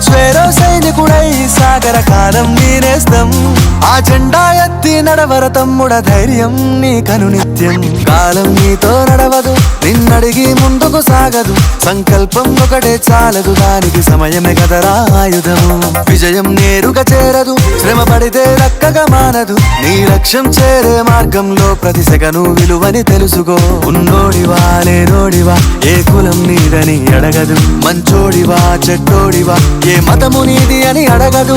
స్వేరో సైనికుడై సాగర కాలం నీనేస్తం ఆ జెండా ఎత్తి నడవర తమ్ముడ ధైర్యం నీ కను నిత్యం. కాలం నీతో నడవదు సాగదు సంకల్పం ఒకటే చాలదు. దానికి సమయమే కదరా ఆయుధము. విజయం నేరుగా చేరదు. శ్రమ పడితే రక్కగా మానదు. నీ లక్ష్యం చేరే మార్గంలో ప్రతి సెగను విలువని తెలుసుకో. ఉన్నోడివా లేనోడివా ఏ కులం నీదని అడగదు. మంచోడివా చెట్టోడివా ఏ మతము నీది అని అడగదు.